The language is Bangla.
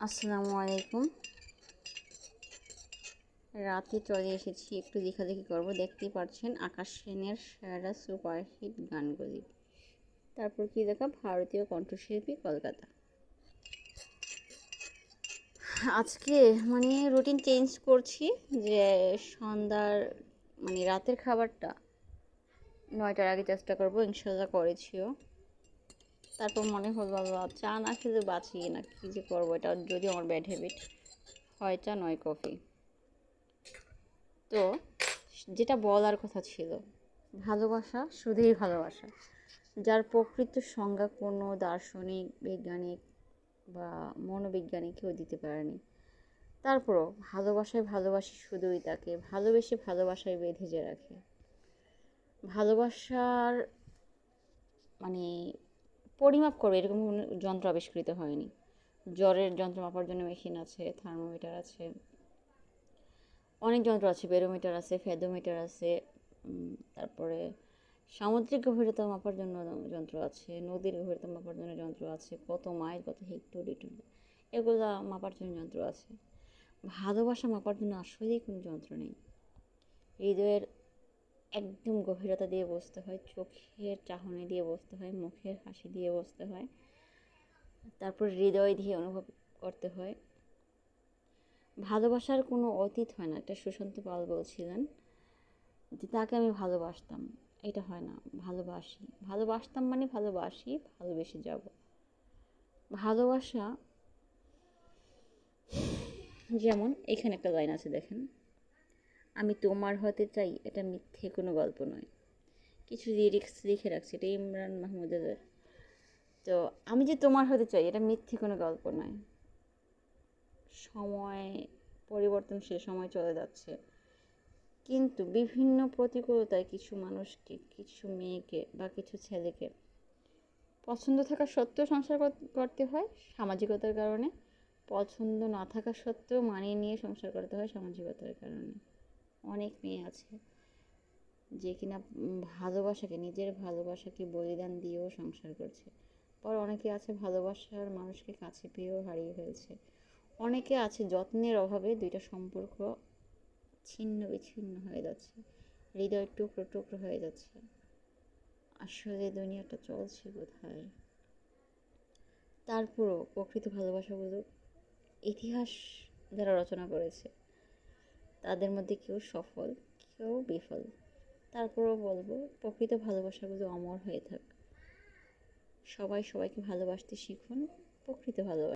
আসসালামু আলাইকুম। রাতে চলে এসেছি একটু দেখাদেখি করব। দেখতেই পাচ্ছেন আকাশ সেনের সেরা সুপারহিট গানগুলি। তারপর কি দেখা? ভারতীয় কণ্ঠশিল্পী কলকাতা। আজকে মানে রুটিন চেঞ্জ করছি যে সন্ধ্যার মানে রাতের খাবারটা নয়টার আগে চেষ্টা করব। ইনশাল্লাহ করেছিও। তারপর মনে হলো, বাবা, চা না খেলে বাঁচি না, কী যে করব এটা যদি আমার ব্যাড হ্যাবিট হয়, চা নয় কফি তো যেটা বলার কথা ছিল, ভালোবাসা শুধুই ভালোবাসা। যার প্রকৃত সংজ্ঞা কোনো দার্শনিক, বৈজ্ঞানিক বা মনোবিজ্ঞানী কেউ দিতে পারেনি। তারপরও ভালোবাসায় ভালোবাসি শুধুই তাকে, ভালোবেসে ভালোবাসায় বেঁধে যে রাখে। ভালোবাসার মানে পরিমাপ করবে, এরকম কোনো যন্ত্র আবিষ্কৃত হয়নি। জ্বরের যন্ত্র মাপার জন্য মেশিন আছে, থার্মোমিটার আছে, অনেক যন্ত্র আছে, বেরোমিটার আছে, ফেদোমিটার আছে তারপরে সামুদ্রিক গভীরতা মাপার জন্য যন্ত্র আছে, নদীর গভীরতা মাপার জন্য যন্ত্র আছে, কত মাইল, কত হেক্টর, লিটর, এগুলো মাপার জন্য যন্ত্র আছে। ভালোবাসা মাপার জন্য আসলেই কোনো যন্ত্র নেই। হৃদয়ের একদম গভীরতা দিয়ে বসতে হয়, চোখের চাহনি দিয়ে বসতে হয়, মুখের হাসি দিয়ে বসতে হয়। তারপর হৃদয় দিয়ে অনুভব করতে হয়। ভালোবাসার কোনো অতীত হয় না, এটা সুশান্ত পাল বলছিলেন যে, তাকে আমি ভালোবাসতাম। এটা হয় না, ভালোবাসি। ভালোবাসতাম মানে ভালোবাসি, ভালোবেসে যাব। ভালোবাসা, যেমন এখানে একটা লাইন আছে দেখেন আমি তোমার হতে চাই, এটা মিথ্যে কোনো গল্প নয়। কিছু লিরিক্স লিখে রাখছি, এটা ইমরান মাহমুদের তো আমি যে তোমার হতে চাই, এটা মিথ্যে কোনো গল্প নয়। সময় পরিবর্তনশীল, সময় চলে যাচ্ছে। কিন্তু বিভিন্ন প্রতিকূলতায় কিছু মানুষকে, কিছু মেয়েকে বা কিছু ছেলেকে পছন্দ থাকা সত্ত্বেও সংসার করতে হয় সামাজিকতার কারণে। পছন্দ না থাকা সত্ত্বেও মানিয়ে নিয়ে সংসার করতে হয় সামাজিকতার কারণে। অনেক মেয়ে আছে যে কিনা ভালোবাসাকে, নিজের ভালোবাসাকে বলিদান দিয়েও সংসার করছে। পর অনেকে আছে ভালোবাসার মানুষকে কাছে পেয়েও হারিয়ে ফেলছে। অনেকে আছে যত্নের অভাবে দুইটা সম্পর্ক ছিন্ন বিচ্ছিন্ন হয়ে যাচ্ছে, হৃদয় টুকরো টুকরো হয়ে যাচ্ছে। আসলে দুনিয়াটা চলছে কোথায়? তারপরও প্রকৃত ভালোবাসাগুলো ইতিহাস যারা রচনা করেছে। তাদের মধ্যে কেউ সফল, কেউ বিফল। তারপরেও বলব, প্রকৃত ভালোবাসাগুলো অমর হয়ে থাক। সবাই সবাইকে ভালোবাসতে শিখুন, প্রকৃত ভালোবাসা।